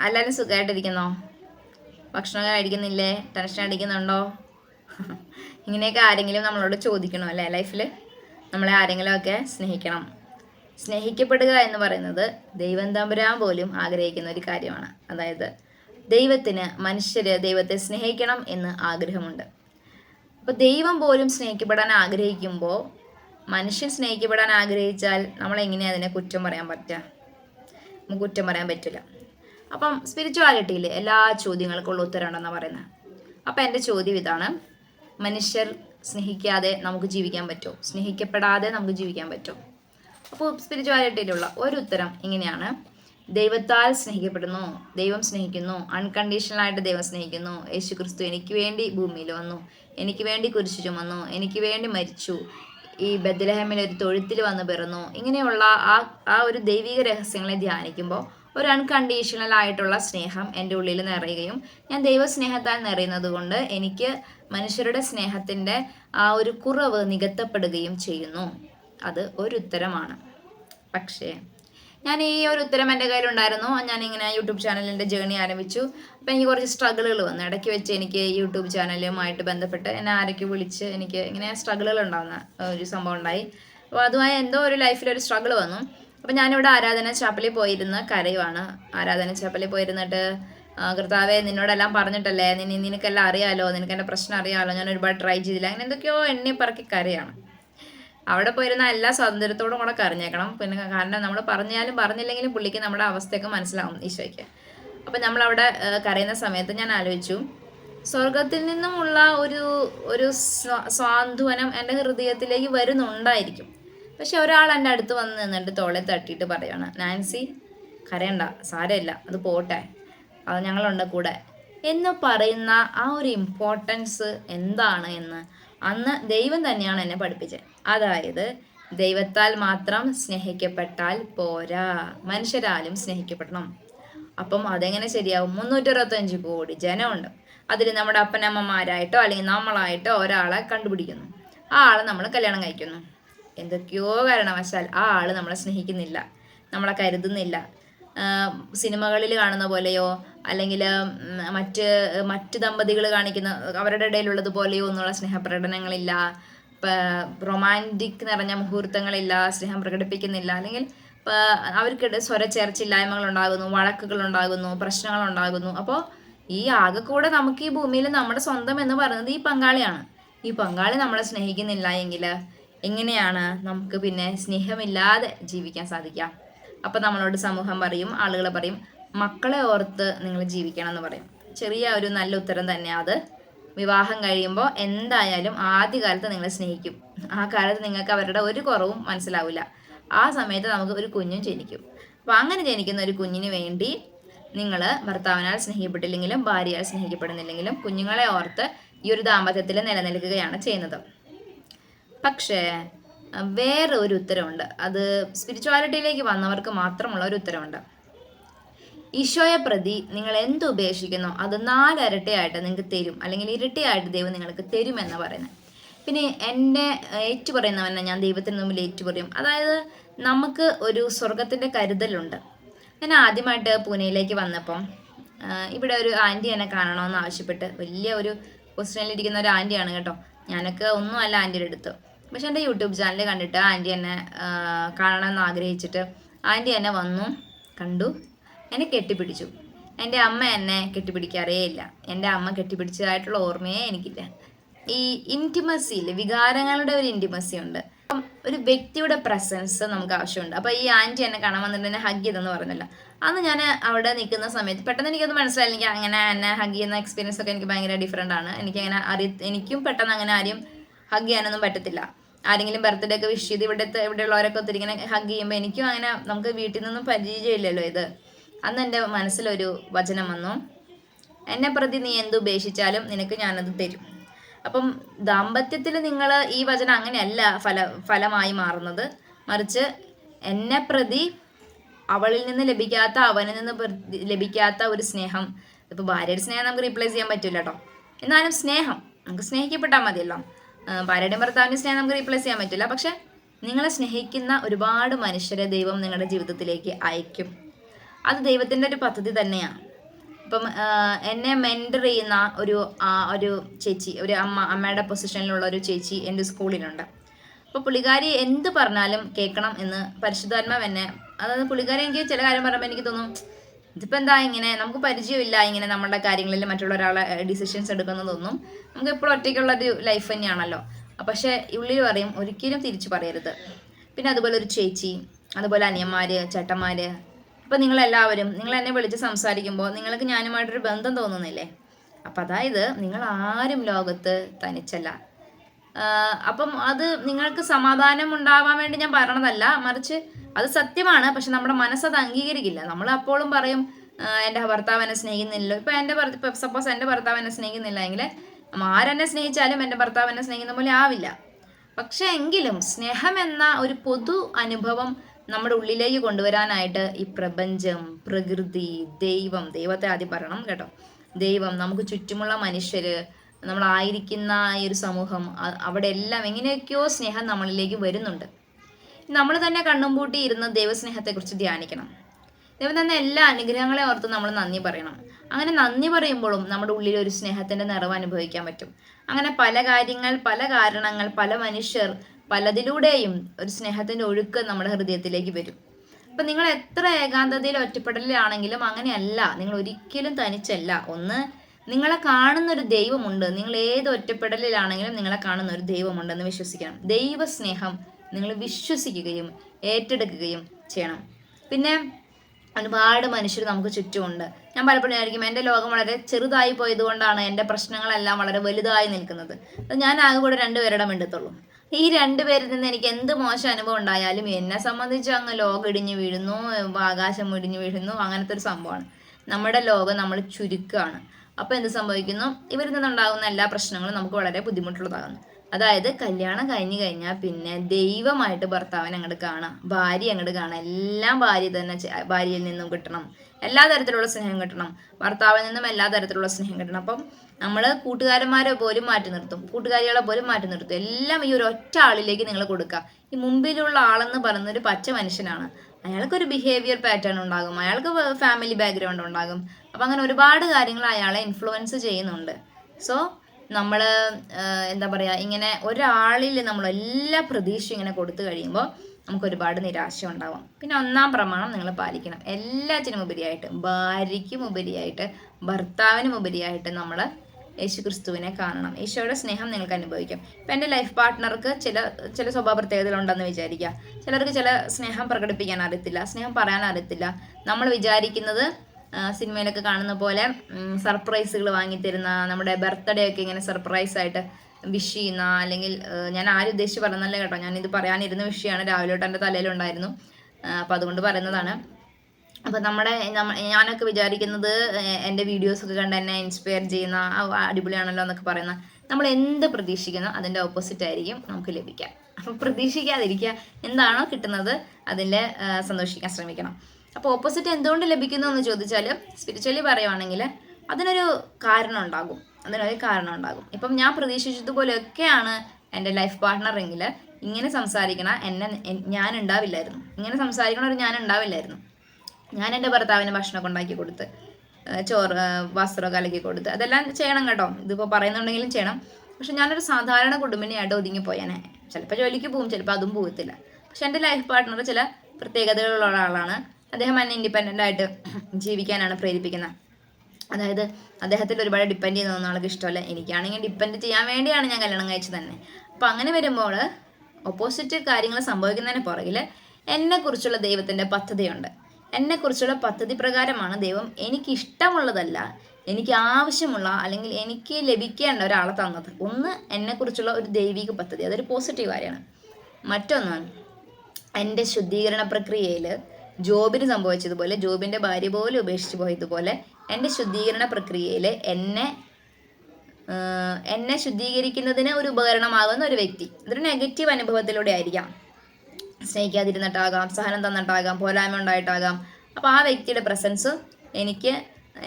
എല്ലാവരും സുഖമായിട്ടിരിക്കുന്നോ ഭക്ഷണം കഴിക്കുന്നില്ലേ? ടെൻഷൻ അടിക്കുന്നുണ്ടോ? ഇങ്ങനെയൊക്കെ ആരെങ്കിലും നമ്മളോട് ചോദിക്കണോ അല്ലേ ലൈഫിൽ നമ്മളെ ആരെങ്കിലുമൊക്കെ സ്നേഹിക്കണം. സ്നേഹിക്കപ്പെടുക എന്ന് പറയുന്നത് ദൈവം തമ്പുരാൻ പോലും ആഗ്രഹിക്കുന്ന ഒരു കാര്യമാണ്. അതായത് ദൈവത്തിന് മനുഷ്യർ ദൈവത്തെ സ്നേഹിക്കണം എന്ന് ആഗ്രഹമുണ്ട്. അപ്പോൾ ദൈവം പോലും സ്നേഹിക്കപ്പെടാൻ ആഗ്രഹിക്കുമ്പോൾ മനുഷ്യൻ സ്നേഹിക്കപ്പെടാൻ ആഗ്രഹിച്ചാൽ നമ്മൾ എങ്ങനെയാണ് അതിനെ കുറ്റം പറയാൻ പറ്റുക? നമുക്ക് കുറ്റം പറയാൻ പറ്റില്ല. അപ്പം സ്പിരിച്വാലിറ്റിയിൽ എല്ലാ ചോദ്യങ്ങൾക്കുള്ള ഉത്തരമുണ്ടെന്ന് പറയുന്നത് അപ്പം എന്റെ ചോദ്യം ഇതാണ്. മനുഷ്യർ സ്നേഹിക്കാതെ നമുക്ക് ജീവിക്കാൻ പറ്റുമോ സ്നേഹിക്കപ്പെടാതെ നമുക്ക് ജീവിക്കാൻ പറ്റുമോ അപ്പോൾ സ്പിരിച്വാലിറ്റിയിലുള്ള ഒരു ഉത്തരം ഇങ്ങനെയാണ്. ദൈവത്താൽ സ്നേഹിക്കപ്പെടുന്നു ദൈവം സ്നേഹിക്കുന്നു അൺകണ്ടീഷണലായിട്ട് ദൈവം സ്നേഹിക്കുന്നു. യേശു ക്രിസ്തു എനിക്ക് വേണ്ടി ഭൂമിയിൽ വന്നു എനിക്ക് വേണ്ടി കുരിശു ചുമന്നു എനിക്ക് വേണ്ടി മരിച്ചു ഈ ബദ്ലഹമിൽ ഒരു തൊഴുത്തിൽ വന്ന് പിറന്നു. ഇങ്ങനെയുള്ള ആ ആ ഒരു ദൈവിക രഹസ്യങ്ങളെ ധ്യാനിക്കുമ്പോൾ ഒരു അൺകണ്ടീഷണൽ ആയിട്ടുള്ള സ്നേഹം എന്റെ ഉള്ളിൽ നിറയുകയും ഞാൻ ദൈവസ്നേഹത്താൽ നിറയുന്നത് കൊണ്ട് എനിക്ക് മനുഷ്യരുടെ സ്നേഹത്തിന്റെ ആ ഒരു കുറവ് നികത്തപ്പെടുകയും ചെയ്യുന്നു. അത് ഒരു ഉത്തരമാണ്. പക്ഷേ ഞാൻ ഈ ഒരു ഉത്തരം എന്റെ കയ്യിലുണ്ടായിരുന്നു. ഞാൻ ഇങ്ങനെ യൂട്യൂബ് ചാനലിന്റെ ജേണി ആരംഭിച്ചു. അപ്പം എനിക്ക് കുറച്ച് സ്ട്രഗിളുകൾ വന്നു. ഇടയ്ക്ക് വെച്ച് എനിക്ക് യൂട്യൂബ് ചാനലുമായിട്ട് ബന്ധപ്പെട്ട് എന്നെ ആരൊക്കെ വിളിച്ച് എനിക്ക് ഇങ്ങനെ സ്ട്രഗിളുകൾ ഉണ്ടാകുന്ന ഒരു സംഭവം ഉണ്ടായി. അപ്പോൾ അതുമായി എന്തോ ഒരു ലൈഫിൽ ഒരു സ്ട്രഗിൾ വന്നു. അപ്പം ഞാനിവിടെ ആരാധന ചാപ്പലിൽ പോയിരുന്ന കരയുവാണ്. ആരാധന ചാപ്പലിൽ പോയിരുന്നിട്ട് കർത്താവെ നിന്നോടെല്ലാം പറഞ്ഞിട്ടല്ലേ? നിന നിനക്കെല്ലാം അറിയാലോ? നിനക്ക് എന്റെ പ്രശ്നം അറിയാമല്ലോ ഞാൻ ഒരുപാട് ട്രൈ ചെയ്തില്ല. അങ്ങനെ എന്തൊക്കെയോ എണ്ണി പറക്കി കരയാണ്. അവിടെ പോയിരുന്ന എല്ലാ സ്വാതന്ത്ര്യത്തോടും കൂടെ കറിഞ്ഞേക്കണം പിന്നെ കാരണം നമ്മൾ പറഞ്ഞാലും പറഞ്ഞില്ലെങ്കിലും പുള്ളിക്ക് നമ്മുടെ അവസ്ഥയൊക്കെ മനസ്സിലാവും ഈശോയ്ക്ക്. അപ്പം നമ്മളവിടെ കരയുന്ന സമയത്ത് ഞാൻ ആലോചിച്ചു. സ്വർഗത്തിൽ നിന്നുമുള്ള ഒരു ഒരു സ്വാ- എന്റെ എന്റെ ഹൃദയത്തിലേക്ക് വരുന്നുണ്ടായിരിക്കും. പക്ഷെ ഒരാൾ എന്റെ അടുത്ത് വന്ന് നിന്നിട്ട് തോളെ തട്ടിയിട്ട് പറയുകയാണ് നാൻസി കരയണ്ട സാരമില്ല അത് പോട്ടെ അത് ഞങ്ങളുണ്ട് കൂടെ. എന്ന് പറയുന്ന ആ ഒരു ഇമ്പോർട്ടൻസ് എന്താണ് എന്ന് അന്ന് ദൈവം തന്നെയാണ് എന്നെ പഠിപ്പിച്ചത്. അതായത് ദൈവത്താൽ മാത്രം സ്നേഹിക്കപ്പെട്ടാൽ പോരാ മനുഷ്യരാലും സ്നേഹിക്കപ്പെടണം. അപ്പം അതെങ്ങനെ ശരിയാവും? മുന്നൂറ്ററുപത്തഞ്ച് കോടി ജനമുണ്ട്. അതിൽ നമ്മുടെ അപ്പനമ്മമാരായിട്ടോ അല്ലെങ്കിൽ നമ്മളായിട്ടോ ഒരാളെ കണ്ടുപിടിക്കുന്നു. ആ ആളെ നമ്മൾ കല്യാണം കഴിക്കുന്നു. എന്തൊക്കെയോ കാരണവശാൽ ആ ആൾ നമ്മളെ സ്നേഹിക്കുന്നില്ല നമ്മളെ കരുതുന്നില്ല. സിനിമകളിൽ കാണുന്ന പോലെയോ അല്ലെങ്കിൽ മറ്റ് മറ്റ് ദമ്പതികൾ കാണിക്കുന്ന അവരുടെ ഇടയിലുള്ളത് പോലെയോ ഒന്നുള്ള സ്നേഹപ്രകടനങ്ങളില്ല റൊമാന്റിക് നിറഞ്ഞ മുഹൂർത്തങ്ങളില്ല സ്നേഹം പ്രകടിപ്പിക്കുന്നില്ല. അല്ലെങ്കിൽ അവർക്കിടെ സ്വര ചേർച്ചില്ലായ്മകൾ ഉണ്ടാകുന്നു വഴക്കുകൾ ഉണ്ടാകുന്നു പ്രശ്നങ്ങൾ ഉണ്ടാകുന്നു അപ്പോൾ ഈ ആകെ കൂടെ നമുക്ക് ഈ ഭൂമിയിൽ നമ്മുടെ സ്വന്തം എന്ന് പറയുന്നത് ഈ പങ്കാളിയാണ്. ഈ പങ്കാളി നമ്മളെ സ്നേഹിക്കുന്നില്ല എങ്കിൽ എങ്ങനെയാണ് നമുക്ക് പിന്നെ സ്നേഹമില്ലാതെ ജീവിക്കാൻ സാധിക്കുക? അപ്പം നമ്മളോട് സമൂഹം പറയും ആളുകൾ പറയും മക്കളെ ഓർത്ത് നിങ്ങൾ ജീവിക്കണം എന്ന് പറയും. ചെറിയ ഒരു നല്ല ഉത്തരം തന്നെയാണ് അത്. വിവാഹം കഴിയുമ്പോൾ എന്തായാലും ആദ്യകാലത്ത് നിങ്ങളെ സ്നേഹിക്കും. ആ കാലത്ത് നിങ്ങൾക്ക് അവരുടെ ഒരു കുറവും മനസ്സിലാവില്ല. ആ സമയത്ത് നമുക്ക് ഒരു കുഞ്ഞും ജനിക്കും. അപ്പോൾ അങ്ങനെ ജനിക്കുന്ന ഒരു കുഞ്ഞിന് വേണ്ടി നിങ്ങൾ ഭർത്താവിനാൽ സ്നേഹിക്കപ്പെട്ടില്ലെങ്കിലും ഭാര്യയാൽ സ്നേഹിക്കപ്പെടുന്നില്ലെങ്കിലും കുഞ്ഞുങ്ങളെ ഓർത്ത് ഈ ഒരു ദാമ്പത്യത്തിൽ നിലനിൽക്കുകയാണ് ചെയ്യുന്നത്. പക്ഷേ വേറെ ഒരു ഉത്തരമുണ്ട് അത് സ്പിരിച്വാലിറ്റിയിലേക്ക് വന്നവർക്ക് മാത്രമുള്ള ഒരു ഉത്തരവുണ്ട്. ഈശോയെ പ്രതി നിങ്ങൾ എന്ത് ഉപേക്ഷിക്കുന്നോ? അത് നാലരട്ടയായിട്ട് നിങ്ങൾക്ക് തരും. അല്ലെങ്കിൽ ഇരട്ടിയായിട്ട് ദൈവം നിങ്ങൾക്ക് തരുമെന്ന് പറയുന്നത്. പിന്നെ എന്റെ ഏറ്റു പറയുന്നവനെ ഞാൻ ദൈവത്തിന് മുമ്പിൽ ഏറ്റു പറയും അതായത് നമുക്ക് ഒരു സ്വർഗത്തിന്റെ കരുതലുണ്ട്. ഞാൻ ആദ്യമായിട്ട് പൂനെയിലേക്ക് വന്നപ്പം ഇവിടെ ഒരു ആന്റി എന്നെ കാണണമെന്ന് ആവശ്യപ്പെട്ട് വലിയ ഒരു പൊസിഷനിലിരിക്കുന്ന ഒരു ആന്റിയാണ് കേട്ടോ. ഞാനൊക്കെ ഒന്നും അല്ല ആന്റിയുടെ അടുത്ത്. പക്ഷെ എന്റെ യൂട്യൂബ് ചാനൽ കണ്ടിട്ട് ആന്റി എന്നെ കാണണമെന്ന് ആഗ്രഹിച്ചിട്ട് ആന്റി എന്നെ വന്നു കണ്ടു എന്നെ കെട്ടിപ്പിടിച്ചു. എന്റെ അമ്മ എന്നെ കെട്ടിപ്പിടിക്കാറേ ഇല്ല. എന്റെ അമ്മ കെട്ടിപ്പിടിച്ചതായിട്ടുള്ള ഓർമ്മയേ എനിക്കില്ല. ഈ ഇന്റിമസിയിൽ വികാരങ്ങളുടെ ഒരു ഇന്റിമസി ഉണ്ട്. അപ്പം ഒരു വ്യക്തിയുടെ പ്രസൻസ് നമുക്ക് ആവശ്യമുണ്ട്. അപ്പോൾ ഈ ആന്റി എന്നെ കാണാൻ വന്നിട്ട് എന്നെ ഹഗ് ചെയ്തെന്ന് പറഞ്ഞില്ല. അന്ന് ഞാൻ അവിടെ നിൽക്കുന്ന സമയത്ത് പെട്ടെന്ന് എനിക്കത് മനസ്സിലായില്ല എനിക്ക് അങ്ങനെ എന്നെ ഹഗ് ചെയ്യുന്ന എക്സ്പീരിയൻസ് ഒക്കെ എനിക്ക് ഭയങ്കര ഡിഫറെന്റ് ആണ്. എനിക്ക് അങ്ങനെ അറി എനിക്കും പെട്ടെന്ന് അങ്ങനെ ആരും ഹഗ് ചെയ്യാനൊന്നും പറ്റത്തില്ല. ആരെങ്കിലും ബർത്ത്ഡേ ഒക്കെ വിഷ് ചെയ്ത് ഇവിടുത്തെ ഇവിടെയുള്ളവരൊക്കെ ഒത്തിരി ഇങ്ങനെ ഹഗ് ചെയ്യുമ്പോൾ എനിക്കും അങ്ങനെ നമുക്ക് വീട്ടിൽ നിന്നും പരിചയമില്ലല്ലോ ഇത്. അന്ന് എന്റെ മനസ്സിലൊരു വചനം വന്നു. എന്നെ പ്രതി നീ എന്ത് ഉപേക്ഷിച്ചാലും നിനക്ക് ഞാനത് തരും. അപ്പം ദാമ്പത്യത്തിൽ നിങ്ങൾ ഈ വചനം അങ്ങനെയല്ല ഫല ഫലമായി മാറുന്നത്. മറിച്ച് എന്നെ പ്രതി അവളിൽ നിന്ന് ലഭിക്കാത്ത അവനിൽ നിന്ന് ലഭിക്കാത്ത ഒരു സ്നേഹം. ഇപ്പോൾ ഭാര്യയുടെ സ്നേഹം നമുക്ക് റീപ്ലേസ് ചെയ്യാൻ പറ്റില്ല കേട്ടോ എന്നാലും സ്നേഹം. നമുക്ക് സ്നേഹിക്കപ്പെട്ടാൽ മതിയല്ലോ. ഭാര്യയുടെയും ഭർത്താവിന്റെ സ്നേഹം നമുക്ക് റീപ്ലേസ് ചെയ്യാൻ പറ്റില്ല. പക്ഷെ നിങ്ങളെ സ്നേഹിക്കുന്ന ഒരുപാട് മനുഷ്യരെ ദൈവം നിങ്ങളുടെ ജീവിതത്തിലേക്ക് അയക്കും. അത് ദൈവത്തിന്റെ ഒരു പദ്ധതി തന്നെയാണ്. ഇപ്പം എന്നെ മെന്റർ ചെയ്യുന്ന ഒരു ഒരു ചേച്ചി ഒരു അമ്മ അമ്മയുടെ പൊസിഷനിലുള്ള ഒരു ചേച്ചി എന്റെ സ്കൂളിലുണ്ട്. അപ്പോൾ പുള്ളിക്കാരി എന്ത് പറഞ്ഞാലും കേൾക്കണം എന്ന് പരിശുദ്ധാത്മാവ് എന്നെ അതായത് പുള്ളിക്കാരി എനിക്ക് ചില കാര്യം പറയുമ്പോൾ എനിക്ക് തോന്നും ഇതിപ്പോൾ എന്താ ഇങ്ങനെ നമുക്ക് പരിചയമില്ല ഇങ്ങനെ നമ്മുടെ കാര്യങ്ങളിൽ മറ്റുള്ള ഒരാളെ ഡിസിഷൻസ് എടുക്കുന്നതൊന്നും. നമുക്ക് എപ്പോഴും ഒറ്റയ്ക്കുള്ള ഒരു ലൈഫ് തന്നെയാണല്ലോ. പക്ഷേ ഉള്ളിൽ പറയും ഒരിക്കലും തിരിച്ചു പറയരുത്. പിന്നെ അതുപോലെ ഒരു ചേച്ചി അതുപോലെ അനിയന്മാർ ചേട്ടന്മാർ അപ്പം നിങ്ങളെല്ലാവരും നിങ്ങൾ എന്നെ വിളിച്ച് സംസാരിക്കുമ്പോൾ നിങ്ങൾക്ക് ഞാനുമായിട്ടൊരു ബന്ധം തോന്നുന്നില്ലേ? അപ്പം അതായത് നിങ്ങൾ ആരും ലോകത്ത് തനിച്ചല്ല. അപ്പം അത് നിങ്ങൾക്ക് സമാധാനം ഉണ്ടാവാൻ വേണ്ടി ഞാൻ പറഞ്ഞതല്ല. മറിച്ച് അത് സത്യമാണ്. പക്ഷെ നമ്മുടെ മനസ്സ് അത് അംഗീകരിക്കില്ല. നമ്മൾ അപ്പോഴും പറയും എന്റെ ഭർത്താവ് എന്നെ സ്നേഹിക്കുന്നില്ലല്ലോ. ഇപ്പം എന്റെ സപ്പോസ് എന്റെ ഭർത്താവ് എന്നെ സ്നേഹിക്കുന്നില്ല എങ്കിൽ ആരെന്നെ സ്നേഹിച്ചാലും എന്റെ ഭർത്താവ് എന്നെ സ്നേഹിക്കുന്ന പോലെ ആവില്ല. പക്ഷേ എങ്കിലും സ്നേഹം എന്ന ഒരു പൊതു അനുഭവം നമ്മുടെ ഉള്ളിലേക്ക് കൊണ്ടുവരാനായിട്ട് ഈ പ്രപഞ്ചം പ്രകൃതി ദൈവം ദൈവത്തെ ആദ്യം പറയണം കേട്ടോ. ദൈവം നമുക്ക് ചുറ്റുമുള്ള മനുഷ്യര് നമ്മളായിരിക്കുന്ന ഈ ഒരു സമൂഹം അവിടെ എല്ലാം എങ്ങനെയൊക്കെയോ സ്നേഹം നമ്മളിലേക്ക് വരുന്നുണ്ട്. നമ്മൾ തന്നെ കണ്ണും പൂട്ടി ഇരുന്ന് ദൈവസ്നേഹത്തെക്കുറിച്ച് ധ്യാനിക്കണം. ദൈവം തന്ന എല്ലാ അനുഗ്രഹങ്ങളെ ഓർത്ത് നമ്മൾ നന്ദി പറയണം. അങ്ങനെ നന്ദി പറയുമ്പോഴും നമ്മുടെ ഉള്ളിൽ ഒരു സ്നേഹത്തിന്റെ നിറവ് അനുഭവിക്കാൻ പറ്റും. അങ്ങനെ പല കാര്യങ്ങൾ പല കാരണങ്ങൾ പല മനുഷ്യർ പലതിലൂടെയും ഒരു സ്നേഹത്തിന്റെ ഒഴുക്ക് നമ്മുടെ ഹൃദയത്തിലേക്ക് വരും. അപ്പം നിങ്ങൾ എത്ര ഏകാന്തതയിൽ ഒറ്റപ്പെടലിലാണെങ്കിലും അങ്ങനെയല്ല. നിങ്ങൾ ഒരിക്കലും തനിച്ചല്ല. ഒന്ന് നിങ്ങളെ കാണുന്ന ഒരു ദൈവമുണ്ട്. നിങ്ങൾ ഏത് ഒറ്റപ്പെടലിലാണെങ്കിലും നിങ്ങളെ കാണുന്ന ഒരു ദൈവമുണ്ടെന്ന് വിശ്വസിക്കണം. ദൈവസ്നേഹം നിങ്ങൾ വിശ്വസിക്കുകയും ഏറ്റെടുക്കുകയും ചെയ്യണം. പിന്നെ ഒരുപാട് മനുഷ്യർ നമുക്ക് ചുറ്റുമുണ്ട്. ഞാൻ പലപ്പോഴും ആയിരിക്കും എന്റെ ലോകം വളരെ ചെറുതായി പോയതുകൊണ്ടാണ് എന്റെ പ്രശ്നങ്ങളെല്ലാം വളരെ വലുതായി നിൽക്കുന്നത്. ഞാൻ ആകെ കൂടെ രണ്ടുപേരുടെ മിണ്ടത്തുള്ളൂ. ഈ രണ്ടുപേരിൽ നിന്ന് എനിക്ക് എന്ത് മോശം അനുഭവം ഉണ്ടായാലും എന്നെ സംബന്ധിച്ച് അങ്ങ് ലോകം ഇടിഞ്ഞു വീഴുന്നു ആകാശം ഇടിഞ്ഞു വീഴുന്നു അങ്ങനത്തെ ഒരു സംഭവമാണ്. നമ്മുടെ ലോകം നമ്മൾ ചുരുക്കമാണ് അപ്പോൾ എന്ത് സംഭവിക്കുന്നു? ഇവരിൽ നിന്നുണ്ടാകുന്ന എല്ലാ പ്രശ്നങ്ങളും നമുക്ക് വളരെ ബുദ്ധിമുട്ടുള്ളതാകുന്നു. അതായത് കല്യാണം കഴിഞ്ഞു കഴിഞ്ഞാൽ പിന്നെ ദൈവമായിട്ട് ഭർത്താവിനെ അങ്ങോട്ട് കാണാം ഭാര്യ അങ്ങോട്ട് കാണാം എല്ലാം ഭാര്യ തന്നെ ഭാര്യയിൽ നിന്നും കിട്ടണം എല്ലാ തരത്തിലുള്ള സ്നേഹം കിട്ടണം ഭർത്താവിൽ നിന്നും എല്ലാ തരത്തിലുള്ള സ്നേഹം കിട്ടണം. അപ്പം നമ്മൾ കൂട്ടുകാരന്മാരെ പോലും മാറ്റി നിർത്തും കൂട്ടുകാരികളെ പോലും മാറ്റി നിർത്തും. എല്ലാം ഈ ഒരു ഒറ്റ ആളിലേക്ക് നിങ്ങൾ കൊടുക്കുക. ഈ മുമ്പിലുള്ള ആളെന്ന് പറയുന്ന ഒരു പച്ച മനുഷ്യനാണ്. അയാൾക്കൊരു ബിഹേവിയർ പാറ്റേൺ ഉണ്ടാകും. അയാൾക്ക് ഫാമിലി ബാക്ക്ഗ്രൗണ്ട് ഉണ്ടാകും. അപ്പം അങ്ങനെ ഒരുപാട് കാര്യങ്ങൾ അയാളെ ഇൻഫ്ലുവൻസ് ചെയ്യുന്നുണ്ട്. സോ നമ്മൾ എന്താ പറയുക ഇങ്ങനെ ഒരാളിൽ നമ്മൾ എല്ലാ പ്രതീക്ഷയും ഇങ്ങനെ കൊടുത്തു കഴിയുമ്പോൾ നമുക്ക് ഒരുപാട് നിരാശ ഉണ്ടാവും. പിന്നെ ഒന്നാം പ്രമാണം നിങ്ങൾ പാലിക്കണം. എല്ലാറ്റിനും ഉപരിയായിട്ട് ഭാര്യയ്ക്കും ഉപരിയായിട്ട് ഭർത്താവിനും ഉപരിയായിട്ട് നമ്മൾ യേശു ക്രിസ്തുവിനെ കാണണം. ഈശോയുടെ സ്നേഹം നിങ്ങൾക്ക് അനുഭവിക്കാം. ഇപ്പം എന്റെ ലൈഫ് പാർട്ട്ണർക്ക് ചില ചില സ്വഭാവ പ്രത്യേകതകളുണ്ടെന്ന് വിചാരിക്കുക. ചിലർക്ക് ചില സ്നേഹം പ്രകടിപ്പിക്കാൻ അറിയത്തില്ല സ്നേഹം പറയാൻ അറിയത്തില്ല. നമ്മൾ വിചാരിക്കുന്നത് സിനിമയിലൊക്കെ കാണുന്ന പോലെ സർപ്രൈസുകൾ വാങ്ങിത്തരുന്ന നമ്മുടെ ബർത്ത്ഡേ ഒക്കെ ഇങ്ങനെ സർപ്രൈസ് ആയിട്ട് വിഷ് ചെയ്യുന്ന അല്ലെങ്കിൽ ഞാൻ ആരും ഉദ്ദേശിച്ച് പറയുന്നല്ലേ കേട്ടോ. ഞാനിത് പറയാനിരുന്ന വിഷയമാണ്. രാവിലെ തൊട്ട് എന്റെ തലയിലുണ്ടായിരുന്നു അപ്പം അതുകൊണ്ട് പറയുന്നതാണ്. അപ്പം നമ്മുടെ ഞാനൊക്കെ വിചാരിക്കുന്നത് എന്റെ വീഡിയോസ് ഒക്കെ കണ്ട് എന്നെ ഇൻസ്പയർ ചെയ്യുന്ന അടിപൊളിയാണല്ലോ എന്നൊക്കെ പറയുന്ന നമ്മൾ എന്ത് പ്രതീക്ഷിക്കുന്നു അതിന്റെ ഓപ്പോസിറ്റ് ആയിരിക്കും നമുക്ക് ലഭിക്കുക അപ്പം പ്രതീക്ഷിക്കാതിരിക്കുക എന്താണോ കിട്ടുന്നത് അതിൽ സന്തോഷിക്കാൻ ശ്രമിക്കണം. അപ്പോൾ ഓപ്പോസിറ്റ് എന്തുകൊണ്ട് ലഭിക്കുന്നു എന്ന് ചോദിച്ചാൽ സ്പിരിച്വലി പറയുവാണെങ്കിൽ അതിനൊരു കാരണം ഉണ്ടാകും. അതിനൊരു കാരണം ഉണ്ടാകും. ഇപ്പം ഞാൻ പ്രതീക്ഷിച്ചതുപോലെയൊക്കെയാണ് എന്റെ ലൈഫ് പാർട്ട്ണർ എങ്കിൽ ഇങ്ങനെ സംസാരിക്കണ എന്നെ ഞാൻ ഉണ്ടാവില്ലായിരുന്നു ഇങ്ങനെ സംസാരിക്കണ ഒരു ഞാൻ ഉണ്ടാവില്ലായിരുന്നു ഞാൻ എന്റെ ഭർത്താവിന് ഭക്ഷണമൊക്കെ ഉണ്ടാക്കി കൊടുത്ത് ചോറ് വസ്ത്രം അലക്കി കൊടുത്ത്. അതെല്ലാം ചെയ്യണം കേട്ടോ. ഇതിപ്പോൾ പറയുന്നുണ്ടെങ്കിലും ചെയ്യണം. പക്ഷെ ഞാനൊരു സാധാരണ കുടുംബിനിയായിട്ട് ഒതുങ്ങി പോയാനെ ചിലപ്പോൾ ജോലിക്ക് പോകും ചിലപ്പോൾ അതും പോകത്തില്ല പക്ഷെ എന്റെ ലൈഫ് പാർട്ട്ണർ ചില പ്രത്യേകതകളുള്ള ഒരാളാണ്. അദ്ദേഹം എന്നെ ഇൻഡിപെൻഡന്റ് ആയിട്ട് ജീവിക്കാനാണ് പ്രേരിപ്പിക്കുന്നത്. അതായത് അദ്ദേഹത്തിൽ ഒരുപാട് ഡിപ്പെൻഡ് ചെയ്യുന്ന ആൾക്ക് ഇഷ്ടമല്ല. എനിക്കാണെങ്കിൽ ഡിപ്പെൻഡ് ചെയ്യാൻ വേണ്ടിയാണ് ഞാൻ കല്യാണം കഴിച്ചത് തന്നെ. അപ്പോൾ അങ്ങനെ വരുമ്പോൾ ഓപ്പോസിറ്റ് കാര്യങ്ങൾ സംഭവിക്കുന്നതിന് പുറകിൽ എന്നെക്കുറിച്ചുള്ള ദൈവത്തിന്റെ പദ്ധതിയുണ്ട്. എന്നെക്കുറിച്ചുള്ള പദ്ധതി പ്രകാരമാണ് ദൈവം എനിക്ക് ഇഷ്ടമുള്ളതല്ല എനിക്ക് ആവശ്യമുള്ള അല്ലെങ്കിൽ എനിക്ക് ലഭിക്കേണ്ട ഒരാളെ തന്നത്. ഒന്ന് എന്നെക്കുറിച്ചുള്ള ഒരു ദൈവിക പദ്ധതി. അതൊരു പോസിറ്റീവ് കാര്യമാണ്. മറ്റൊന്ന് എന്റെ ശുദ്ധീകരണ പ്രക്രിയയിൽ ജോബിന് സംഭവിച്ചതുപോലെ ജോബിന്റെ ഭാര്യ പോലും ഉപേക്ഷിച്ച് പോയതുപോലെ എന്റെ ശുദ്ധീകരണ പ്രക്രിയയിൽ എന്നെ എന്നെ ശുദ്ധീകരിക്കുന്നതിന് ഒരു ഉപകരണമാകുന്ന ഒരു വ്യക്തി. ഇതൊരു നെഗറ്റീവ് അനുഭവത്തിലൂടെ ആയിരിക്കാം. സ്നേഹിക്കാതിരുന്നിട്ടാകാം സഹനം തന്നിട്ടാകാം പോരായ്മ ഉണ്ടായിട്ടാകാം. അപ്പോൾ ആ വ്യക്തിയുടെ പ്രസൻസ് എനിക്ക്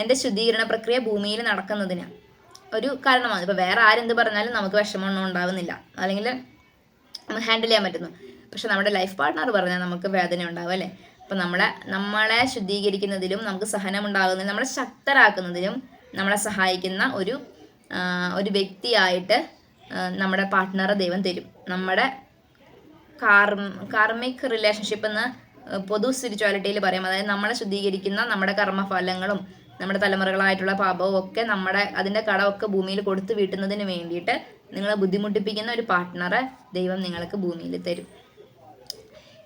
എന്റെ ശുദ്ധീകരണ പ്രക്രിയ ഭൂമിയിൽ നടക്കുന്നതിന് ഒരു കാരണമാണ്. ഇപ്പോൾ വേറെ ആരെന്ത് പറഞ്ഞാലും നമുക്ക് വിഷമമൊന്നും ഉണ്ടാവുന്നില്ല. അല്ലെങ്കിൽ ഹാൻഡിൽ ചെയ്യാൻ പറ്റുന്നു. പക്ഷെ നമ്മുടെ ലൈഫ് പാർട്ട്ണർ പറഞ്ഞാൽ നമുക്ക് വേദന ഉണ്ടാവും അല്ലേ? അപ്പം നമ്മളെ നമ്മളെ ശുദ്ധീകരിക്കുന്നതിലും നമുക്ക് സഹനം ഉണ്ടാകുന്നതിലും നമ്മളെ ശക്തരാക്കുന്നതിലും നമ്മളെ സഹായിക്കുന്ന ഒരു ഒരു വ്യക്തിയായിട്ട് നമ്മുടെ പാർട്ട്ണറെ ദൈവം തരും. നമ്മുടെ കാർമിക് റിലേഷൻഷിപ്പ് എന്ന് പൊതു സ്പിരിച്വാലിറ്റിയിൽ പറയാം അതായത് നമ്മളെ ശുദ്ധീകരിക്കുന്ന നമ്മുടെ കർമ്മഫലങ്ങളും നമ്മുടെ തലമുറകളായിട്ടുള്ള പാപവും ഒക്കെ നമ്മുടെ അതിന്റെ കടമൊക്കെ ഭൂമിയിൽ കൊടുത്തു വീട്ടുന്നതിന് വേണ്ടിയിട്ട് നിങ്ങളെ ബുദ്ധിമുട്ടിപ്പിക്കുന്ന ഒരു പാർട്ട്ണറെ ദൈവം നിങ്ങൾക്ക് ഭൂമിയിൽ തരും.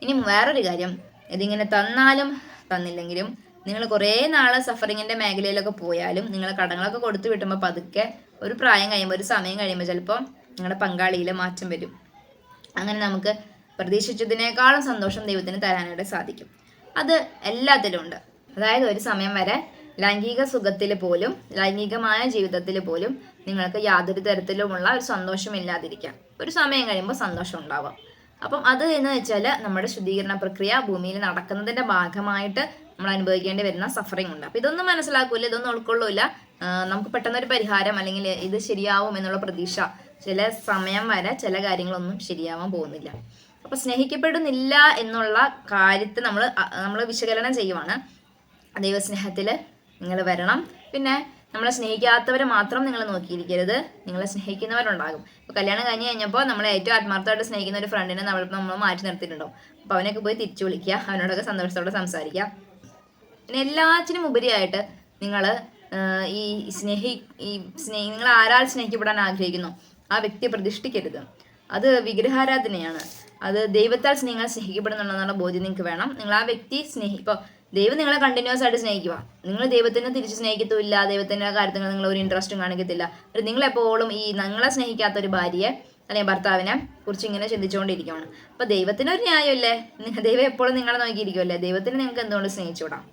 ഇനി വേറൊരു കാര്യം ഇതിങ്ങനെ തന്നാലും തന്നില്ലെങ്കിലും നിങ്ങൾ കുറേ നാൾ സഫറിങ്ങിന്റെ മേഖലയിലൊക്കെ പോയാലും നിങ്ങൾ കടങ്ങളൊക്കെ കൊടുത്തു വിട്ടുമ്പോൾ പതുക്കെ ഒരു പ്രായം കഴിയുമ്പോൾ ഒരു സമയം കഴിയുമ്പോൾ ചിലപ്പോൾ നിങ്ങളുടെ പങ്കാളിയിൽ മാറ്റം വരും. അങ്ങനെ നമുക്ക് പ്രതീക്ഷിച്ചതിനേക്കാളും സന്തോഷം ദൈവത്തിന് തരാനായിട്ട് സാധിക്കും. അത് എല്ലാത്തിലും ഉണ്ട്. അതായത് ഒരു സമയം വരെ ലൈംഗിക സുഖത്തിൽ പോലും ലൈംഗികമായ ജീവിതത്തിൽ പോലും നിങ്ങൾക്ക് യാതൊരു തരത്തിലുമുള്ള ഒരു സന്തോഷം ഇല്ലാതിരിക്കാം ഒരു സമയം കഴിയുമ്പോൾ സന്തോഷം ഉണ്ടാവാം. അപ്പം അത് എന്ന് വെച്ചാൽ നമ്മുടെ ശുദ്ധീകരണ പ്രക്രിയ ഭൂമിയിൽ നടക്കുന്നതിന്റെ ഭാഗമായിട്ട് നമ്മൾ അനുഭവിക്കേണ്ടി വരുന്ന സഫറിങ് ഉണ്ട്. അപ്പം ഇതൊന്നും മനസ്സിലാക്കൂല ഇതൊന്നും ഉൾക്കൊള്ളൂല നമുക്ക് പെട്ടെന്നൊരു പരിഹാരം അല്ലെങ്കിൽ ഇത് ശരിയാവും എന്നുള്ള പ്രതീക്ഷ ചില സമയം വരെ ചില കാര്യങ്ങളൊന്നും ശരിയാവാൻ പോകുന്നില്ല. അപ്പൊ സ്നേഹിക്കപ്പെടുന്നില്ല എന്നുള്ള കാര്യത്തെ നമ്മൾ നമ്മൾ വിശകലനം ചെയ്യുവാണ്. ദൈവസ്നേഹത്തിൽ നിങ്ങൾ വരണം. പിന്നെ നമ്മളെ സ്നേഹിക്കാത്തവരെ മാത്രം നിങ്ങൾ നോക്കിയിരിക്കരുത്. നിങ്ങളെ സ്നേഹിക്കുന്നവരുണ്ടാകും. ഇപ്പോൾ കല്യാണം കഴിഞ്ഞ് കഴിഞ്ഞപ്പോൾ നമ്മളെ ഏറ്റവും ആത്മാർത്ഥമായിട്ട് സ്നേഹിക്കുന്ന ഒരു ഫ്രണ്ടിനെ നമ്മൾ നമ്മൾ മാറ്റി നിർത്തിയിട്ടുണ്ടാവും. അപ്പോൾ അവനൊക്കെ പോയി തിരിച്ചു വിളിക്കുക അവനോടൊക്കെ സന്തോഷത്തോടെ സംസാരിക്കുക. പിന്നെ എല്ലാറ്റിനും ഉപരിയായിട്ട് നിങ്ങൾ ഈ സ്നേഹി ഈ സ്നേഹി നിങ്ങൾ ആരാൽ സ്നേഹിക്കപ്പെടാൻ ആഗ്രഹിക്കുന്നു ആ വ്യക്തിയെ പ്രതിഷ്ഠിക്കരുത്. അത് വിഗ്രഹാരാധനയാണ്. അത് ദൈവത്താൽ നിങ്ങൾ സ്നേഹിക്കപ്പെടുന്നുണ്ടെന്നുള്ള ബോധ്യം നിങ്ങൾക്ക് വേണം. നിങ്ങൾ ആ വ്യക്തി സ്നേഹി ഇപ്പോൾ ദൈവം നിങ്ങളെ കണ്ടിന്യൂസ് ആയിട്ട് സ്നേഹിക്കുക. നിങ്ങൾ ദൈവത്തിനെ തിരിച്ച് സ്നേഹിക്കത്തുമില്ല ദൈവത്തിന്റെ കാര്യത്തിൽ നിങ്ങൾ ഒരു ഇൻട്രസ്റ്റും കാണിക്കത്തില്ല. നിങ്ങളെപ്പോഴും ഈ നിങ്ങളെ സ്നേഹിക്കാത്ത ഒരു ഭാര്യയെ അല്ലെങ്കിൽ ഭർത്താവിനെ കുറിച്ച് ഇങ്ങനെ ചിന്തിച്ചുകൊണ്ടിരിക്കുകയാണ്. അപ്പോൾ ദൈവത്തിനൊരു ന്യായമില്ലേ? ദൈവം എപ്പോഴും നിങ്ങളെ നോക്കിയിരിക്കുമല്ലേ ദൈവത്തിന് നിങ്ങൾക്ക് എന്തുകൊണ്ട് സ്നേഹിച്ചുകൂടാം?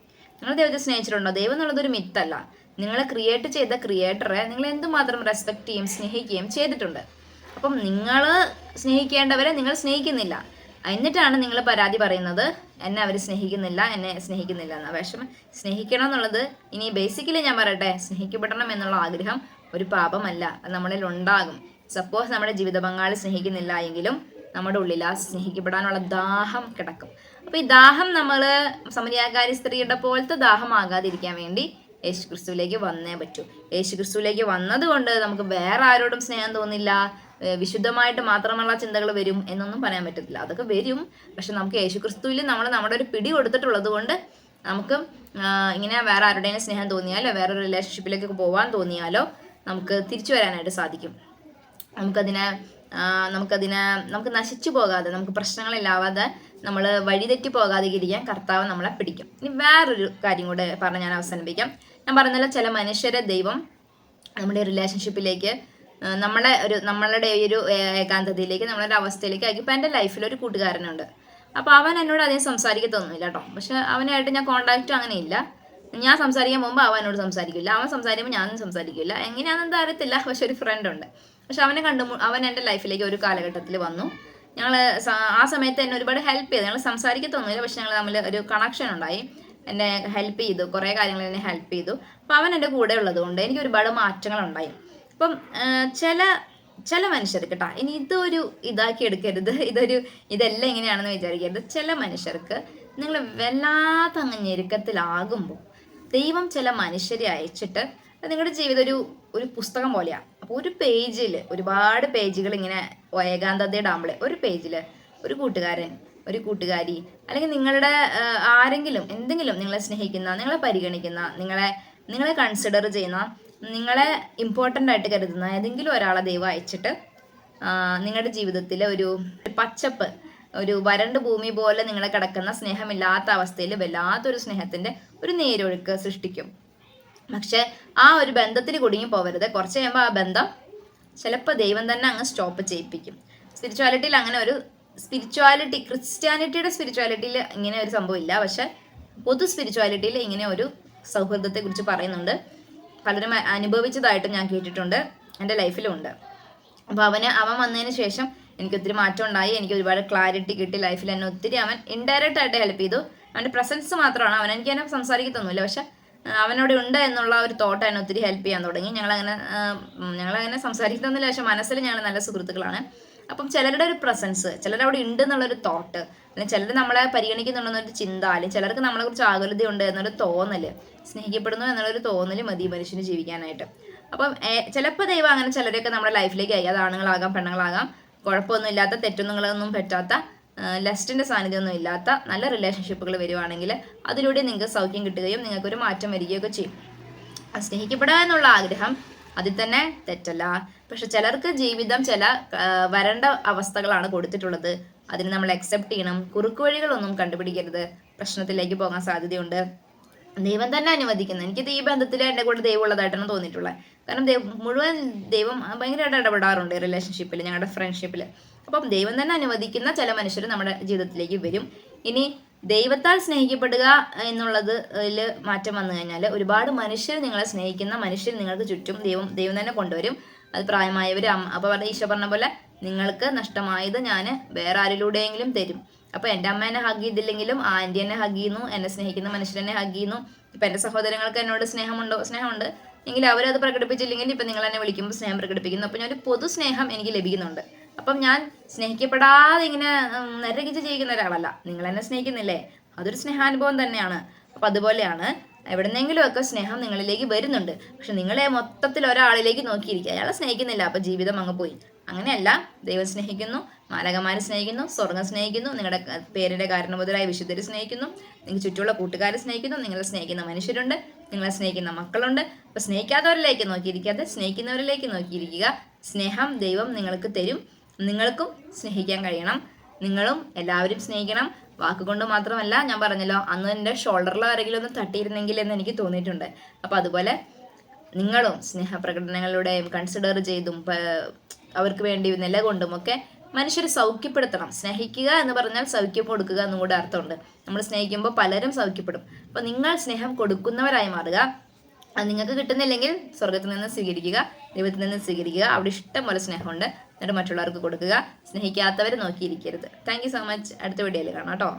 നിങ്ങൾ ദൈവത്തെ സ്നേഹിച്ചിട്ടുണ്ടോ? ദൈവം എന്നുള്ളത് ഒരു മിത്തല്ല നിങ്ങളെ ക്രിയേറ്റ് ചെയ്ത ക്രിയേറ്ററെ നിങ്ങൾ എന്തുമാത്രം റെസ്പെക്ട് ചെയ്യും സ്നേഹിക്കുകയും ചെയ്തിട്ടുണ്ട്. അപ്പം നിങ്ങൾ സ്നേഹിക്കേണ്ടവരെ നിങ്ങൾ സ്നേഹിക്കുന്നില്ല. എന്നിട്ടാണ് നിങ്ങൾ പരാതി പറയുന്നത്. എന്നെ അവർ സ്നേഹിക്കുന്നില്ല എന്നെ സ്നേഹിക്കുന്നില്ല എന്ന വിഷമം. സ്നേഹിക്കണം എന്നുള്ളത് ഇനി ബേസിക്കലി ഞാൻ പറയട്ടെ സ്നേഹിക്കപ്പെടണം എന്നുള്ള ആഗ്രഹം ഒരു പാപമല്ല. അത് നമ്മളിൽ ഉണ്ടാകും. സപ്പോസ് നമ്മുടെ ജീവിത പങ്കാളി സ്നേഹിക്കുന്നില്ല എങ്കിലും നമ്മുടെ ഉള്ളിൽ ആ സ്നേഹിക്കപ്പെടാനുള്ള ദാഹം കിടക്കും. അപ്പൊ ഈ ദാഹം നമ്മൾ സമരിയാകാരി സ്ത്രീയുടെ പോലത്തെ ദാഹമാകാതിരിക്കാൻ വേണ്ടി യേശു ക്രിസ്തുവിലേക്ക് വന്നേ പറ്റൂ. യേശു ക്രിസ്തുവിലേക്ക് വന്നതുകൊണ്ട് നമുക്ക് വേറെ ആരോടും സ്നേഹം തോന്നില്ല. വിശുദ്ധമായിട്ട് മാത്രമുള്ള ചിന്തകൾ വരും എന്നൊന്നും പറയാൻ പറ്റത്തില്ല. അതൊക്കെ വരും. പക്ഷെ നമുക്ക് യേശുക്രിസ്തുവിൽ നമ്മൾ നമ്മുടെ ഒരു പിടി കൊടുത്തിട്ടുള്ളത് കൊണ്ട് നമുക്ക് ഇങ്ങനെ വേറെ ആരുടെയും സ്നേഹം തോന്നിയാലോ വേറെ റിലേഷൻഷിപ്പിലേക്ക് പോകാൻ തോന്നിയാലോ നമുക്ക് തിരിച്ചു വരാനായിട്ട് സാധിക്കും. നമുക്കതിനെ നമുക്കതിനെ നമുക്ക് നശിച്ചു പോകാതെ നമുക്ക് പ്രശ്നങ്ങളില്ലാതെ നമ്മൾ വഴിതെറ്റി പോകാതെ ഇരിക്കാൻ കർത്താവ് നമ്മളെ പിടിക്കും. ഇനി വേറൊരു കാര്യം കൂടെ പറഞ്ഞ് ഞാൻ അവസാനിപ്പിക്കാം. ഞാൻ പറഞ്ഞല്ലോ ചില മനുഷ്യരെ ദൈവം നമ്മുടെ റിലേഷൻഷിപ്പിലേക്ക് നമ്മുടെ ഒരു നമ്മളുടെ ഒരു ഏകാന്തതയിലേക്ക് നമ്മളൊരു അവസ്ഥയിലേക്ക് ആക്കി. ഇപ്പം എന്റെ ലൈഫിൽ ഒരു കൂട്ടുകാരനുണ്ട്. അപ്പോൾ അവൻ എന്നോട് അധികം സംസാരിക്കത്തൊന്നുമില്ല കേട്ടോ പക്ഷെ അവനായിട്ട് ഞാൻ കോണ്ടാക്റ്റും അങ്ങനെ ഇല്ല. ഞാൻ സംസാരിക്കാൻ പോകുമ്പോൾ അവൻ എന്നോട് സംസാരിക്കില്ല. അവൻ സംസാരിക്കുമ്പോൾ ഞാനും സംസാരിക്കില്ല. എങ്ങനെയാണെന്ന് അറിയത്തില്ല. പക്ഷെ ഒരു ഫ്രണ്ട് ഉണ്ട്. പക്ഷെ അവനെ കണ്ടു അവൻ എന്റെ ലൈഫിലേക്ക് ഒരു കാലഘട്ടത്തിൽ വന്നു. ഞങ്ങൾ ആ സമയത്ത് എന്നെ ഒരുപാട് ഹെൽപ്പ് ചെയ്തു. ഞങ്ങൾ സംസാരിക്കത്തൊന്നുമില്ല പക്ഷെ ഞങ്ങൾ തമ്മിൽ ഒരു കണക്ഷൻ ഉണ്ടായി. എന്നെ ഹെൽപ്പ് ചെയ്തു. കുറേ കാര്യങ്ങൾ എന്നെ ഹെൽപ്പ് ചെയ്തു. അപ്പോൾ അവൻ എന്റെ കൂടെ ഉള്ളതുകൊണ്ട് എനിക്ക് ഒരുപാട് മാറ്റങ്ങൾ അപ്പം ചില ചില മനുഷ്യർക്ക് കേട്ടോ ഇനി ഇതൊരു ഇതാക്കി എടുക്കരുത്. ഇതൊരു ഇതെല്ലാം എങ്ങനെയാണെന്ന് വിചാരിക്കരുത്. ചില മനുഷ്യർക്ക് നിങ്ങൾ വല്ലാത്ത അങ്ങ് ഞെരുക്കത്തിലാകുമ്പോൾ ദൈവം ചില മനുഷ്യരെ അയച്ചിട്ട് നിങ്ങളുടെ ജീവിതം ഒരു ഒരു പുസ്തകം പോലെയാണ് അപ്പോൾ ഒരു പേജിൽ ഒരുപാട് പേജുകൾ ഇങ്ങനെ ഏകാന്തതയുടെ ആകുമ്പോൾ ഒരു പേജിൽ ഒരു കൂട്ടുകാരൻ ഒരു കൂട്ടുകാരി അല്ലെങ്കിൽ നിങ്ങളുടെ ആരെങ്കിലും എന്തെങ്കിലും നിങ്ങളെ സ്നേഹിക്കുന്ന നിങ്ങളെ പരിഗണിക്കുന്ന നിങ്ങളെ നിങ്ങളെ കൺസിഡർ ചെയ്യുന്ന നിങ്ങളെ ഇമ്പോർട്ടന്റ് ആയിട്ട് കരുതുന്ന ഏതെങ്കിലും ഒരാളെ ദൈവം അയച്ചിട്ട് നിങ്ങളുടെ ജീവിതത്തിൽ ഒരു പച്ചപ്പ് ഒരു വരണ്ട ഭൂമി പോലെ നിങ്ങളെ കിടക്കുന്ന സ്നേഹമില്ലാത്ത അവസ്ഥയിൽ വല്ലാത്തൊരു സ്നേഹത്തിന്റെ ഒരു നേരൊഴുക്ക് സൃഷ്ടിക്കും. പക്ഷെ ആ ഒരു ബന്ധത്തിൽ കുടുങ്ങി പോവരുത്. കുറച്ച് കഴിയുമ്പോൾ ആ ബന്ധം ചിലപ്പോൾ ദൈവം തന്നെ അങ്ങ് സ്റ്റോപ്പ് ചെയ്യിപ്പിക്കും. സ്പിരിച്വാലിറ്റിയിൽ അങ്ങനെ ഒരു സ്പിരിച്വാലിറ്റി ക്രിസ്ത്യാനിറ്റിയുടെ സ്പിരിച്വാലിറ്റിയിൽ ഇങ്ങനെ ഒരു സംഭവം ഇല്ല. പക്ഷെ പൊതു സ്പിരിച്വാലിറ്റിയിൽ ഇങ്ങനെ ഒരു സൗഹൃദത്തെ കുറിച്ച് പറയുന്നുണ്ട്. പലരും അനുഭവിച്ചതായിട്ട് ഞാൻ കേട്ടിട്ടുണ്ട്. എന്റെ ലൈഫിലും ഉണ്ട്. അപ്പോൾ അവന് അവൻ വന്നതിന് ശേഷം എനിക്ക് ഒത്തിരി മാറ്റം ഉണ്ടായി. എനിക്ക് ഒരുപാട് ക്ലാരിറ്റി കിട്ടി. ലൈഫിൽ എന്നെ ഒത്തിരി അവൻ ഇൻഡയറക്റ്റ് ആയിട്ട് ഹെൽപ്പ് ചെയ്തു. അവന്റെ പ്രസൻസ് മാത്രമാണ്. അവൻ എനിക്ക് എന്നെ സംസാരിക്കത്തൊന്നുമില്ല. പക്ഷെ അവനോട് ഉണ്ട് എന്നുള്ള ഒരു തോട്ട് എന്നെ ഒത്തിരി ഹെൽപ്പ് ചെയ്യാൻ തുടങ്ങി. ഞങ്ങളങ്ങനെ ഞങ്ങളങ്ങനെ സംസാരിക്കത്തൊന്നുമില്ല. പക്ഷെ മനസ്സിൽ ഞങ്ങൾ നല്ല സുഹൃത്തുക്കളാണ്. അപ്പം ചിലരുടെ ഒരു പ്രസൻസ് ചിലർ അവിടെ ഉണ്ട് എന്നുള്ളൊരു തോട്ട് അല്ലെങ്കിൽ ചിലർ നമ്മളെ പരിഗണിക്കുന്നുണ്ടെന്നൊരു ചിന്ത അല്ലെങ്കിൽ ചിലർക്ക് നമ്മളെ കുറിച്ച് ആകുലതയുണ്ട് എന്നൊരു തോന്നൽ സ്നേഹിക്കപ്പെടുന്നു എന്നുള്ളൊരു തോന്നൽ മതി മനുഷ്യന് ജീവിക്കാനായിട്ട്. അപ്പം ചിലപ്പോൾ ദൈവം അങ്ങനെ ചിലരെയൊക്കെ നമ്മുടെ ലൈഫിലേക്ക് അയ്യാതെ ആണുങ്ങളാകാം പെണ്ണുങ്ങളാകാം കുഴപ്പമൊന്നും ഇല്ലാത്ത തെറ്റൊന്നുങ്ങളൊന്നും പറ്റാത്ത ലസ്റ്റിന്റെ സാന്നിധ്യമൊന്നും ഇല്ലാത്ത നല്ല റിലേഷൻഷിപ്പുകൾ വരുവാണെങ്കിൽ അതിലൂടെ നിങ്ങൾക്ക് സൗഖ്യം കിട്ടുകയും നിങ്ങൾക്കൊരു മാറ്റം വരികയൊക്കെ ചെയ്യും. സ്നേഹിക്കപ്പെടുക എന്നുള്ള ആഗ്രഹം അതിൽ തന്നെ തെറ്റല്ല. പക്ഷെ ചിലർക്ക് ജീവിതം ചില വരണ്ട അവസ്ഥകളാണ് കൊടുത്തിട്ടുള്ളത്. അതിന് നമ്മൾ അക്സെപ്റ്റ് ചെയ്യണം. കുറുക്കു വഴികളൊന്നും കണ്ടുപിടിക്കരുത്. പ്രശ്നത്തിലേക്ക് പോകാൻ സാധ്യതയുണ്ട്. ദൈവം തന്നെ അനുവദിക്കുന്നത് എനിക്ക് ഈ ബന്ധത്തിൽ എന്റെ കൂടെ ദൈവം ഉള്ളതായിട്ടാണ് തോന്നിയിട്ടുള്ളത്. കാരണം മുഴുവൻ ദൈവം ഭയങ്കരമായിട്ട് ഇടപെടാറുണ്ട് റിലേഷൻഷിപ്പിൽ ഞങ്ങളുടെ ഫ്രണ്ട്ഷിപ്പിൽ അപ്പം ദൈവം തന്നെ അനുവദിക്കുന്ന ചില മനുഷ്യർ നമ്മുടെ ജീവിതത്തിലേക്ക് വരും. ഇനി ദൈവത്താൽ സ്നേഹിക്കപ്പെടുക എന്നുള്ളത് മാറ്റം വന്നു കഴിഞ്ഞാൽ ഒരുപാട് മനുഷ്യർ നിങ്ങളെ സ്നേഹിക്കുന്ന മനുഷ്യർ നിങ്ങൾക്ക് ചുറ്റും ദൈവം ദൈവം തന്നെ കൊണ്ടുവരും. അത് പ്രായമായവർ അമ്മ അപ്പോൾ ഈശോ പറഞ്ഞ പോലെ നിങ്ങൾക്ക് നഷ്ടമായത് ഞാൻ വേറെ ആരിലൂടെയെങ്കിലും തരും. അപ്പോൾ എന്റെ അമ്മ എന്നെ ഹഗ് ചെയ്തില്ലെങ്കിലും ആന്റി എന്നെ ഹഗ് ചെയ്യുന്നു എന്നെ സ്നേഹിക്കുന്ന മനുഷ്യരെന്നെ ഹഗ് ചെയ്യുന്നു. ഇപ്പം എന്റെ സഹോദരങ്ങൾക്ക് എന്നോട് സ്നേഹമുണ്ടോ? സ്നേഹമുണ്ട്. എങ്കിൽ അവരത് പ്രകടിപ്പിച്ചില്ലെങ്കിൽ ഇപ്പം നിങ്ങൾ എന്നെ വിളിക്കുമ്പോൾ സ്നേഹം പ്രകടിപ്പിക്കുന്നു. അപ്പോൾ ഞാൻ ഒരു പൊതു സ്നേഹം എനിക്ക് ലഭിക്കുന്നുണ്ട്. അപ്പം ഞാൻ സ്നേഹിക്കപ്പെടാതെ ഇങ്ങനെ നരകിച്ച് ജീവിക്കുന്ന ഒരാളല്ല. നിങ്ങൾ എന്നെ സ്നേഹിക്കുന്നില്ലേ? അതൊരു സ്നേഹാനുഭവം തന്നെയാണ്. അപ്പം അതുപോലെയാണ് എവിടെന്നെങ്കിലും ഒക്കെ സ്നേഹം നിങ്ങളിലേക്ക് വരുന്നുണ്ട്. പക്ഷെ നിങ്ങളെ മൊത്തത്തിൽ ഒരാളിലേക്ക് നോക്കിയിരിക്കുക. അയാളെ സ്നേഹിക്കുന്നില്ല. അപ്പോൾ ജീവിതം അങ്ങ് പോയി. അങ്ങനെയല്ല. ദൈവം സ്നേഹിക്കുന്നു. മാലകമാരെ സ്നേഹിക്കുന്നു. സ്വർഗം സ്നേഹിക്കുന്നു. നിങ്ങളുടെ പേരിന്റെ കാരണം കാരണമുതലായ വിശുദ്ധരെ സ്നേഹിക്കുന്നു. നിങ്ങൾക്ക് ചുറ്റുമുള്ള കൂട്ടുകാരെ സ്നേഹിക്കുന്നു. നിങ്ങളെ സ്നേഹിക്കുന്ന മനുഷ്യരുണ്ട്. നിങ്ങളെ സ്നേഹിക്കുന്ന മക്കളുണ്ട്. അപ്പൊ സ്നേഹിക്കാത്തവരിലേക്ക് നോക്കിയിരിക്കാതെ സ്നേഹിക്കുന്നവരിലേക്ക് നോക്കിയിരിക്കുക. സ്നേഹം ദൈവം നിങ്ങൾക്ക് തരും. നിങ്ങൾക്കും സ്നേഹിക്കാൻ കഴിയണം. നിങ്ങളും എല്ലാവരും സ്നേഹിക്കണം. വാക്കുകൊണ്ട് മാത്രമല്ല ഞാൻ പറഞ്ഞല്ലോ അന്ന് എന്റെ ഷോൾഡറിൽ ആരെങ്കിലും ഒന്ന് തട്ടിയിരുന്നെങ്കിൽ എന്ന് എനിക്ക് തോന്നിയിട്ടുണ്ട്. അപ്പോൾ അതുപോലെ നിങ്ങളും സ്നേഹപ്രകടനങ്ങളിലൂടെയും കൺസിഡർ ചെയ്തും അവർക്ക് വേണ്ടി നിലകൊണ്ടും ഒക്കെ മനുഷ്യരെ സൗഖ്യപ്പെടുത്തണം. സ്നേഹിക്കുക എന്ന് പറഞ്ഞാൽ സൗഖ്യം കൊടുക്കുക എന്നും കൂടെ അർത്ഥമുണ്ട്. നമ്മൾ സ്നേഹിക്കുമ്പോൾ പലരും സൗഖ്യപ്പെടും. അപ്പോൾ നിങ്ങൾ സ്നേഹം കൊടുക്കുന്നവരായി മാറുക. അത് നിങ്ങൾക്ക് കിട്ടുന്നില്ലെങ്കിൽ സ്വർഗത്തിൽ നിന്ന് സ്വീകരിക്കുക ദൈവത്തിൽ നിന്ന് സ്വീകരിക്കുക അവിടെ ഇഷ്ടം പോലെ സ്നേഹമുണ്ട്. എന്നിട്ട് മറ്റുള്ളവർക്ക് കൊടുക്കുക. സ്നേഹിക്കാത്തവരെ നോക്കിയിരിക്കരുത്. താങ്ക് സോ മച്ച് അടുത്ത വീഡിയോയിൽ കാണാം കേട്ടോ.